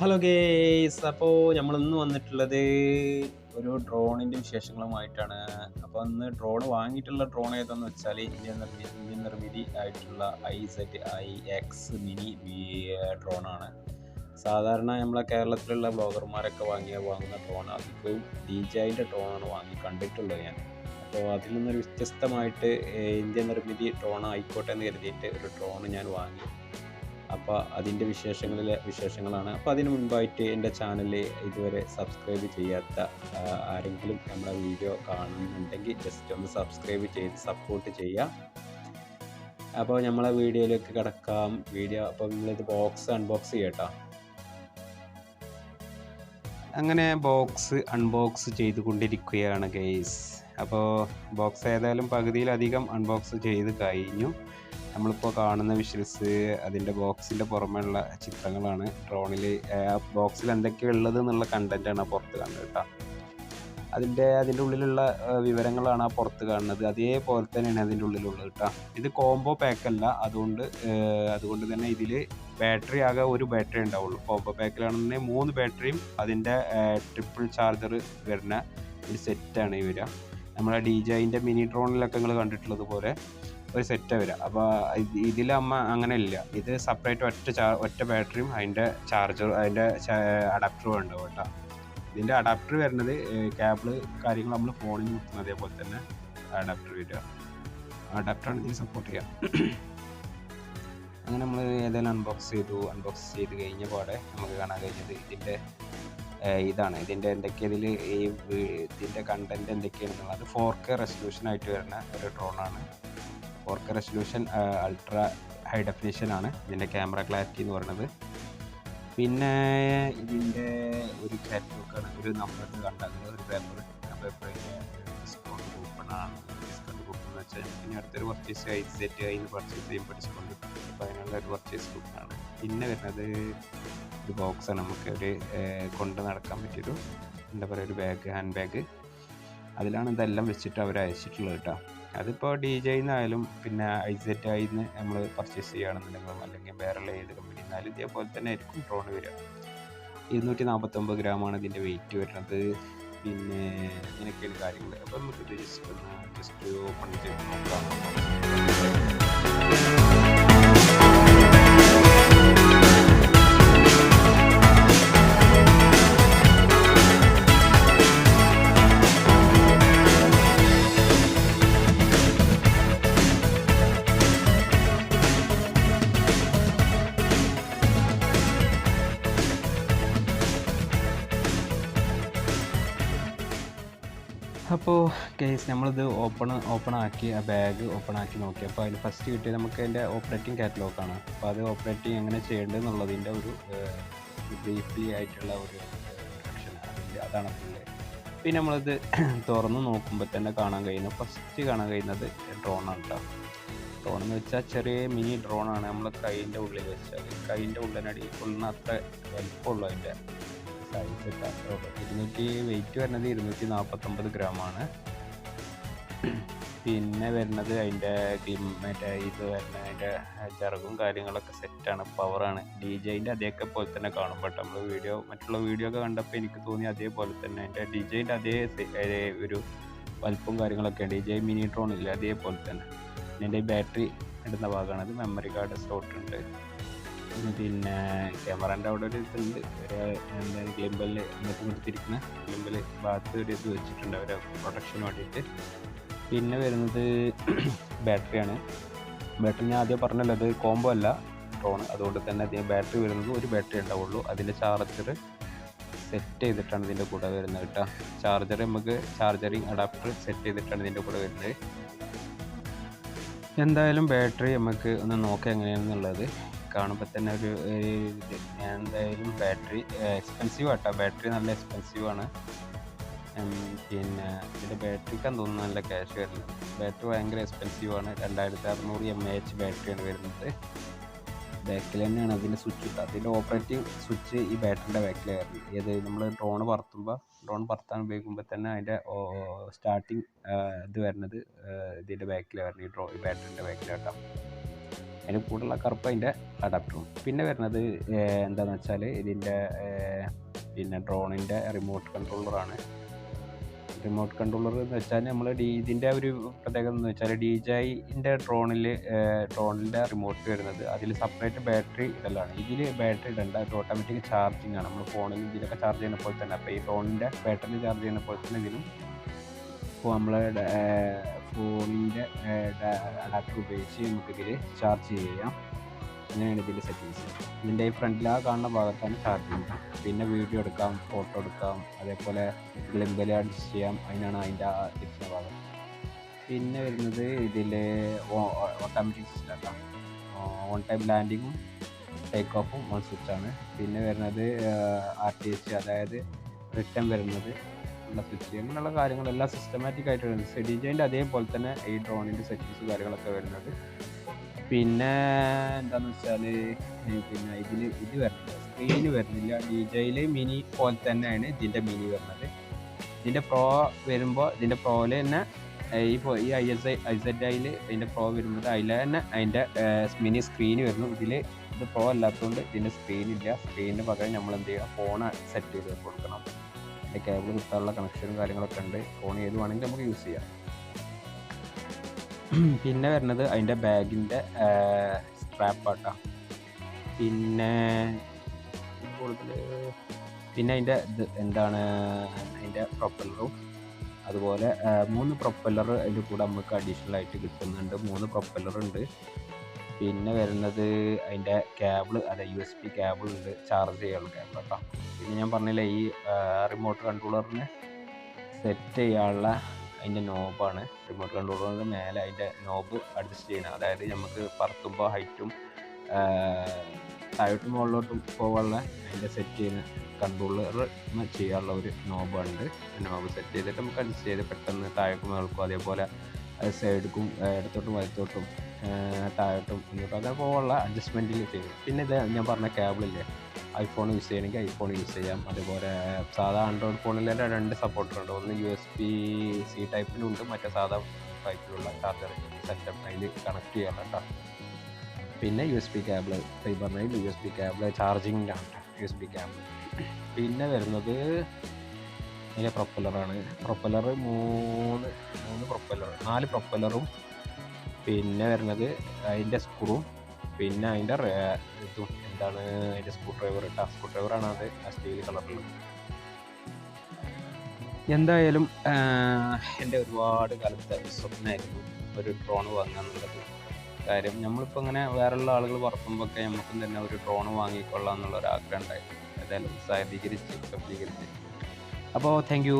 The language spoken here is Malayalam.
ഹലോ ഗേസ് അപ്പോൾ നമ്മൾ ഇന്ന് വന്നിട്ടുള്ളത് ഒരു ഡ്രോണിന്റെ വിശേഷങ്ങളുമായിട്ടാണ്. അപ്പോൾ ഇന്ന് ഡ്രോൺ വാങ്ങിയിട്ടുള്ള ഡ്രോൺ ഏതാണെന്ന് വെച്ചാൽ ഇന്ത്യൻ നിർമ്മിതി ഇന്ത്യൻ നിർമ്മിതി ആയിട്ടുള്ള I set I X mini ഡ്രോണാണ് സാധാരണ നമ്മളെ കേരളത്തിലുള്ള ബ്ലോഗർമാരൊക്കെ വാങ്ങിയ വാങ്ങുന്ന ഡ്രോൺ അധികവും ഡി ജൈന്റെ ഡ്രോണാണ് വാങ്ങി കണ്ടിട്ടുള്ളത് ഞാൻ. അപ്പോൾ അതിൽ നിന്നൊരു വ്യത്യസ്തമായിട്ട് ഇന്ത്യ ഇന്ത്യൻ നിർമ്മിതി ഡ്രോൺ ആയിക്കോട്ടെ എന്ന് കരുതിയിട്ട് ഒരു ഡ്രോൺ ഞാൻ വാങ്ങി. അപ്പോൾ അതിന്റെ വിശേഷങ്ങളിലെ വിശേഷങ്ങളാണ്. അപ്പോൾ അതിന് മുൻപായിട്ട് എന്റെ ചാനൽ ഇതുവരെ സബ്സ്ക്രൈബ് ചെയ്യാത്ത ആരെങ്കിലും നമ്മുടെ വീഡിയോ കാണുന്നുണ്ടെങ്കിൽ ജസ്റ്റ് ഒന്ന് സബ്സ്ക്രൈബ് ചെയ്ത് സപ്പോർട്ട് ചെയ്യുക അപ്പോൾ നമ്മളെ വീഡിയോയിലേക്ക് കിടക്കാം. വീഡിയോ അപ്പോൾ നിങ്ങളിത് ബോക്സ് അൺബോക്സ് ചെയ്യട്ടോ. അങ്ങനെ ബോക്സ് അൺബോക്സ് ചെയ്തുകൊണ്ടിരിക്കുകയാണ് ഗെയ്സ് അപ്പോൾ ബോക്സ് ഏതായാലും പകുതിയിലധികം അൺബോക്സ് ചെയ്ത് കഴിഞ്ഞു. നമ്മളിപ്പോൾ കാണുന്ന വിഷ്വൽസ് അതിന്റെ ബോക്സിന്റെ പുറമെയുള്ള ചിത്രങ്ങളാണ്. ഡ്രോണിൽ ആ ബോക്സിൽ എന്തൊക്കെയാണ് ഉള്ളത് എന്നുള്ള കണ്ടന്റാണ് പുറത്ത് കാണുന്നത് കേട്ടോ. അതിന്റെ അതിന്റെ ഉള്ളിലുള്ള വിവരങ്ങളാണ് ആ പുറത്ത് കാണുന്നത്. അതേപോലെ തന്നെയാണ് അതിന്റെ ഉള്ളിലുള്ളത് കേട്ടോ. ഇത് കോംബോ പാക്ക് അല്ല. അതുകൊണ്ട് അതുകൊണ്ട് തന്നെ ഇതിൽ ബാറ്ററി ആകെ ഒരു ബാറ്ററി ഉണ്ടാവുള്ളൂ. കോംബോ പാക്കിലാണെന്നുണ്ടെങ്കിൽ മൂന്ന് ബാറ്ററിയും അതിന്റെ ട്രിപ്പിൾ ചാർജർ വരുന്ന ഒരു സെറ്റാണ് ഈ വരിക. നമ്മുടെ ഡി ജെയിന്റെ മിനി ഡ്രോണിലൊക്കെ നിങ്ങൾ കണ്ടിട്ടുള്ളത് പോലെ. ഒരു സെറ്റ് വരിക അപ്പോൾ ഇതിലമ്മ അങ്ങനെ ഇല്ല ഇത് സെപ്പറേറ്റ് ഒറ്റ ചാ ഒറ്റ ബാറ്ററിയും അതിന്റെ ചാർജർ അതിന്റെ അഡാപ്റ്ററും ഉണ്ട് കേട്ടോ. ഇതിന്റെ അഡാപ്റ്റർ വരുന്നത് കേബിൾ കാര്യങ്ങൾ നമ്മൾ ഫോണിൽ കുത്തുന്ന അതേപോലെ തന്നെ അഡാപ്റ്റർ വരിക. അഡാപ്റ്ററാണ് ഇതിന് സപ്പോർട്ട് ചെയ്യുക അങ്ങനെ നമ്മൾ ഏതായാലും അൺബോക്സ് ചെയ്തു. അൺബോക്സ് ചെയ്ത് കഴിഞ്ഞ പാടെ നമുക്ക് കാണാൻ കഴിഞ്ഞത് ഇതിന്റെ ഇതാണ്. ഇതിന്റെ എന്തൊക്കെ ഇതിൽ ഈ ഇതിന്റെ കണ്ടന്റ് എന്തൊക്കെയാണെന്നുള്ളത് ഫോർ കെ റെസൊല്യൂഷനായിട്ട് വരുന്ന ഒരു ഡ്രോണാണ് four K resolution ultra high definition ആണ് ഇതിന്റെ ക്യാമറ ക്ലാരിറ്റി എന്ന് പറയുന്നത്. പിന്നെ ഇതിന്റെ ഒരു കാറ്റലോക്കാണ് ഒരു നമ്പർ കണ്ടത് ഒരു പേപ്പർ പേപ്പർ ഡിസ്കൗണ്ട് ഡിസ്കൗണ്ട് കൂപ്പണാണ് ഡിസ്കൗണ്ട് കൂപ്പൺ എന്ന് വെച്ചാൽ ഇനി അടുത്തൊരു പർച്ചേസ് ഐ സെറ്റ് അതിന് പർച്ചേസ് ചെയ്യുമ്പോൾ ഡിസ്കൗണ്ട് അപ്പോൾ അതിനുള്ള ഒരു പർച്ചേസ് കൂപ്പണാണ് പിന്നെ വരുന്നത് ഒരു ബോക്സാണ് നമുക്ക് ഒരു കൊണ്ട് നടക്കാൻ പറ്റിയൊരു എന്താ പറയുക ഒരു ബാഗ് ഹാൻഡ് ബാഗ് അതിലാണ് ഇതെല്ലാം വെച്ചിട്ട് അവർ അയച്ചിട്ടുള്ളത് കേട്ടോ. അതിപ്പോൾ ഡി ജെയിന്നായാലും പിന്നെ ഐ സെറ്റ് ആയി നമ്മൾ പർച്ചേസ് ചെയ്യുകയാണെന്നുണ്ടെങ്കിലും അല്ലെങ്കിൽ വേറെയുള്ള ഏത് കമ്പനി എന്നാലും ഇതേപോലെ തന്നെ ആയിരിക്കും ഡ്രോൺ വരിക. ഇരുന്നൂറ്റി നാൽപ്പത്തൊമ്പത് ഗ്രാമാണ് ഇതിന്റെ വെയിറ്റ് വരുന്നത്. പിന്നെ ഇങ്ങനെയൊക്കെയാണ് കാര്യങ്ങൾ അപ്പോൾ നമുക്ക് ജസ്റ്റ് ഒന്ന് ജസ്റ്റ് ഓപ്പൺ ചെയ്ത് നോക്കാം. അപ്പോൾ കേസ് നമ്മളിത് ഓപ്പൺ ഓപ്പൺ ആക്കി ആ ബാഗ് ഓപ്പൺ ആക്കി നോക്കി. അപ്പോൾ അതിൽ ഫസ്റ്റ് കിട്ടിയത് നമുക്ക് അതിന്റെ ഓപ്പറേറ്റിംഗ് കാറ്റലോഗാണ് അപ്പോൾ അത് ഓപ്പറേറ്റിംഗ് എങ്ങനെ ചെയ്യേണ്ടത് എന്നുള്ളതിന്റെ ഒരു ബ്രീഫ്ലി ആയിട്ടുള്ള ഒരു ഇൻട്രക്ഷൻ അതാണ് ഫുള്ള് പിന്നെ നമ്മളിത് തുറന്ന് നോക്കുമ്പോൾ തന്നെ കാണാൻ കഴിയുന്നത് ഫസ്റ്റ് കാണാൻ കഴിയുന്നത് ഡ്രോണാണ് കേട്ടോ ഡ്രോൺ എന്ന് വെച്ചാൽ ചെറിയ മിനി ഡ്രോണാണ് നമ്മൾ കൈയിന്റെ ഉള്ളിൽ വെച്ചാൽ കൈയിന്റെ ഉള്ളിനടി ഉള്ളിന് അത്ര വലിപ്പമുള്ളൂ അതിന്റെ സൈസ് ഉള്ളൂ ഇരുന്നൂറ്റി വെയിറ്റ് വരുന്നത് ഇരുന്നൂറ്റി നാൽപ്പത്തൊമ്പത് ഗ്രാമാണ് പിന്നെ വരുന്നത് അതിന്റെ മറ്റേ ഇത് വരുന്ന അതിന്റെ ചിറകും കാര്യങ്ങളൊക്കെ സെറ്റാണ് പവറാണ് ഡി ജെയിന്റെ അതേക്കെ പോലെ തന്നെ കാണും ബട്ട് നമ്മൾ വീഡിയോ മറ്റുള്ള വീഡിയോ ഒക്കെ കണ്ടപ്പോൾ എനിക്ക് തോന്നി അതേപോലെ തന്നെ അതിന്റെ ഡി ജെയിന്റെ അതേ ഒരു വലുപ്പവും കാര്യങ്ങളൊക്കെ ഡി ജെ മിനി ഡ്രോൺ ഇല്ല അതേപോലെ തന്നെ. ഇതിന്റെ ബാറ്ററി ഇടുന്ന ഭാഗമാണ്. അത് മെമ്മറി കാർഡ് സ്ലോട്ട് ഉണ്ട്. പിന്നെ ക്യാമറന്റെ അവിടെ ഒരു ഇതുണ്ട്. ഒരു എന്താണ് ഗ്ലിംബലിൽ അങ്ങോട്ട് കൊടുത്തിരിക്കുന്ന ഗ്ലിംബൽ ഭാഗത്ത് ഒരു ഇത് വെച്ചിട്ടുണ്ട് അവരെ പ്രൊട്ടക്ഷന് വേണ്ടിയിട്ട്. പിന്നെ വരുന്നത് ബാറ്ററിയാണ്. ബാറ്ററി ഞാൻ ആദ്യം പറഞ്ഞല്ലോ അത് കോംബോ അല്ല ഡ്രോൺ അതുകൊണ്ട് തന്നെ അതിന് ബാറ്ററി വരുന്നത് ഒരു ബാറ്ററി ഉണ്ടാവുള്ളൂ. അതിന്റെ ചാർജർ സെറ്റ് ചെയ്തിട്ടാണ് ഇതിന്റെ കൂടെ വരുന്നത് കേട്ടോ. ചാർജർ നമുക്ക് ചാർജറിങ് അഡാപ്റ്റർ സെറ്റ് ചെയ്തിട്ടാണ് ഇതിന്റെ കൂടെ വരുന്നത്. എന്തായാലും ബാറ്ററി നമുക്ക് ഒന്ന് നോക്കാം എങ്ങനെയാണെന്നുള്ളത്. കാണുമ്പോൾ തന്നെ ഒരു എന്തായാലും ബാറ്ററി എക്സ്പെൻസീവ് ആട്ടോ. ബാറ്ററി നല്ല എക്സ്പെൻസീവ് ആണ്. പിന്നെ ഇതിന്റെ ബാറ്ററിക്കാൻ തോന്നുന്നു നല്ല ക്യാഷ് വരുന്നത് ബാറ്ററി ഭയങ്കര എക്സ്പെൻസീവ് ആണ്. രണ്ടായിരത്തി അറുന്നൂറ് എം എ എച്ച് ബാറ്ററിയാണ് വരുന്നത്. ബാക്കിൽ തന്നെയാണ് അതിന്റെ സ്വിച്ച് ഇട്ടത് അതിന്റെ ഓപ്പറേറ്റിംഗ് സ്വിച്ച് ഈ ബാറ്ററിന്റെ ബാക്കിലായിരുന്നു ഏത് നമ്മൾ ഡ്രോൺ പറത്തുമ്പോൾ ഡ്രോൺ പറത്താൻ ഉപയോഗിക്കുമ്പോൾ തന്നെ അതിന്റെ സ്റ്റാർട്ടിങ് ഇത് വരുന്നത് ഇതിന്റെ ബാക്കിലാണ് വരുന്നത്. ഈ ഡ്രോ ബാറ്ററിന്റെ ബാക്കിലാട്ടോ. അതിന് കൂടുതലുള്ള കറുപ്പ് അതിന്റെ അഡാപ്റ്ററും പിന്നെ വരുന്നത് എന്താണെന്ന് വെച്ചാൽ ഇതിന്റെ പിന്നെ ഡ്രോണിന്റെ റിമോട്ട് കൺട്രോളറാണ് റിമോട്ട് കൺട്രോളർ എന്ന് വെച്ചാൽ നമ്മൾ ഡി ഇതിന്റെ ഒരു പ്രത്യേകത എന്ന് വെച്ചാൽ ഡി ജൈന്റെ ഡ്രോണിൽ ഡ്രോണിന്റെ റിമോട്ട് വരുന്നത് അതിൽ സെപ്പറേറ്റ് ബാറ്ററി ഇടലാണ്. ഇതിൽ ബാറ്ററി ഇടണ്ട അത് ഓട്ടോമാറ്റിക് ചാർജിങ് ആണ്. നമ്മൾ ഫോണിൽ ഇതിലൊക്കെ ചാർജ് ചെയ്യുന്ന പോലെ തന്നെ. അപ്പോൾ ഈ ഡ്രോണിന്റെ ബാറ്ററി ചാർജ് ചെയ്യുന്ന പോലെ തന്നെ ഇതിലും ഇപ്പോൾ നമ്മൾ ഫോണിന്റെ അഡാപ്റ്റർ ഉപയോഗിച്ച് നമുക്കിതിൽ ചാർജ് ചെയ്യാം. അങ്ങനെയാണ് ഇതിന്റെ സെറ്റിങ്സ് ഇതിന്റെ ഈ ഫ്രണ്ടിൽ ആ കാണുന്ന ഭാഗത്താണ് ചാർജിങ് പിന്നെ വീഡിയോ എടുക്കാം ഫോട്ടോ എടുക്കാം അതേപോലെ ഗ്ലിംബലി അഡ്ജസ്റ്റ് ചെയ്യാം. അതിനാണ് അതിന്റെ ആ തിരിച്ച ഭാഗം. പിന്നെ വരുന്നത് ഇതിൽ ഓട്ടോമാറ്റിക് സിസ്റ്റം ഓൺ ടൈം ലാൻഡിങ്ങും ടേക്ക് ഓഫും വൺ സ്വിച്ചാണ് പിന്നെ വരുന്നത് ആർ ടി എച്ച് അതായത് റിട്ടേൺ വരുന്നത് ഉള്ള സ്വിച്ച് അങ്ങനെയുള്ള കാര്യങ്ങളെല്ലാം സിസ്റ്റമാറ്റിക് ആയിട്ട് വരുന്നത് സെഡിജൈന്റെ അതേപോലെ തന്നെ ഈ ഡ്രോണിന്റെ സെറ്റിങ്സ് കാര്യങ്ങളൊക്കെ വരുന്നത്. പിന്നെ എന്താണെന്ന് വെച്ചാൽ പിന്നെ ഇതിൽ ഇത് വരുന്നില്ല സ്ക്രീനിൽ വരുന്നില്ല. ഡി ജയിൽ മിനി പോലെ തന്നെയാണ് ഇതിന്റെ മിനി വരുന്നത്. ഇതിന്റെ പ്രോ വരുമ്പോൾ ഇതിന്റെ പ്രോയിൽ തന്നെ ഈ ഈ I S I I Z ഐയിൽ ഇതിന്റെ പ്രോ വരുമ്പോൾ അതിൽ തന്നെ അതിന്റെ മിനി സ്ക്രീന് വരുന്നു. ഇതിൽ ഇത് പ്രോ അല്ലാത്തതുകൊണ്ട് ഇതിന്റെ സ്ക്രീനില്ല സ്ക്രീനിന് പകരം നമ്മൾ എന്ത് ചെയ്യുക ഫോൺ സെറ്റ് ചെയ്ത് കൊടുക്കണം. അതിന്റെ കേബിൾ കിട്ടാനുള്ള കണക്ഷനും കാര്യങ്ങളൊക്കെ ഉണ്ട്. ഫോൺ ഏത് വേണമെങ്കിലും നമുക്ക് യൂസ് ചെയ്യാം. പിന്നെ വരുന്നത് അതിന്റെ ബാഗിന്റെ സ്ട്രാപ്പാട്ടാ പിന്നെ കൂടുതൽ പിന്നെ അതിന്റെ ഇത് എന്താണ്? അതിന്റെ പ്രൊപ്പല്ലറും അതുപോലെ മൂന്ന് പ്രൊപ്പല്ലർ അതിന്റെ കൂടെ നമുക്ക് അഡീഷണൽ ആയിട്ട് കിട്ടുന്നുണ്ട്. മൂന്ന് പ്രൊപ്പല്ലർ ഉണ്ട്. പിന്നെ വരുന്നത് അതിന്റെ കേബിൾ അതെ യു എസ് പി കേബിൾ ഉണ്ട് ചാർജ് ചെയ്യാനുള്ള കേബിൾ കേട്ടോ പിന്നെ ഞാൻ പറഞ്ഞില്ല ഈ റിമോട്ട് കൺട്രോളറിന് സെറ്റ് ചെയ്യാനുള്ള അതിന്റെ നോബാണ് റിമോട്ട് കൺട്രോളറിന് മേലെ അതിന്റെ നോബ് അഡ്ജസ്റ്റ് ചെയ്യണം. അതായത് നമുക്ക് പറത്തുമ്പോൾ ഹൈറ്റും താഴോട്ടും മുകളിലോട്ടും പോകാനുള്ള അതിന്റെ സെറ്റ് ചെയ്യുന്ന കൺട്രോളർ ചെയ്യാനുള്ള ഒരു നോബുണ്ട് നോബ് സെറ്റ് ചെയ്തിട്ട് നമുക്ക് അഡ്ജസ്റ്റ് ചെയ്ത് പെട്ടെന്ന് താഴേക്കും മുകൾക്കും അതേപോലെ സൈഡിക്കും ഇടത്തോട്ടും വലത്തോട്ടും താഴോട്ടും ഇങ്ങോട്ടും. അതൊക്കെ അഡ്ജസ്റ്റ്മെന്റിൽ ചെയ്യും. പിന്നെ ഇത് ഞാൻ പറഞ്ഞ കേബിളില്ലേ ഐഫോൺ യൂസ് ചെയ്യണമെങ്കിൽ ഐഫോൺ യൂസ് ചെയ്യാം. അതുപോലെ സാധാ ആൻഡ്രോയിഡ് തന്നെ രണ്ട് സപ്പോർട്ടുണ്ട് ഒന്ന് യു എസ് പി സി ടൈപ്പിലും ഉണ്ട്. മറ്റേ സാധാ ടൈപ്പിലുള്ള ചാർജർ സെറ്റപ്പ് അതിൽ കണക്ട് ചെയ്യാൻ പിന്നെ U S P cable fiber nine U S P cable ചാർജിങ്ങിനാണ് U S P cable പിന്നെ വരുന്നത് അതിന്റെ പ്രൊപ്പല്ലറാണ് പ്രൊപ്പല്ലർ മൂന്ന് മൂന്ന് പ്രൊപ്പല്ലർ നാല് പ്രൊപ്പല്ലറും പിന്നെ വരുന്നത് അതിന്റെ സ്ക്രൂവും പിന്നെ അതിന്റെ ഇതും. എന്താണ് അതിന്റെ സ്ക്രൂ ഡ്രൈവർ ഇട്ട സ്ക്രൂ ഡ്രൈവറാണ് അത് ആ സ്റ്റീൽ കളറിലുള്ളത് എന്തായാലും എന്റെ ഒരുപാട് കാലത്തെ സ്വപ്നമായിരുന്നു ഒരു ഡ്രോൺ വാങ്ങുക എന്നുള്ളത് കാര്യം നമ്മളിപ്പോൾ ഇങ്ങനെ വേറെയുള്ള ആളുകൾ പറക്കുമ്പോഴൊക്കെ നമുക്കും തന്നെ ഒരു ഡ്രോൺ വാങ്ങിക്കൊള്ളാം എന്നുള്ള ഒരു ആഗ്രഹം ഉണ്ടായിരുന്നു. ഏതായാലും സജ്ജീകരിച്ച് സഫലീകരിച്ച് അപ്പോൾ താങ്ക് യു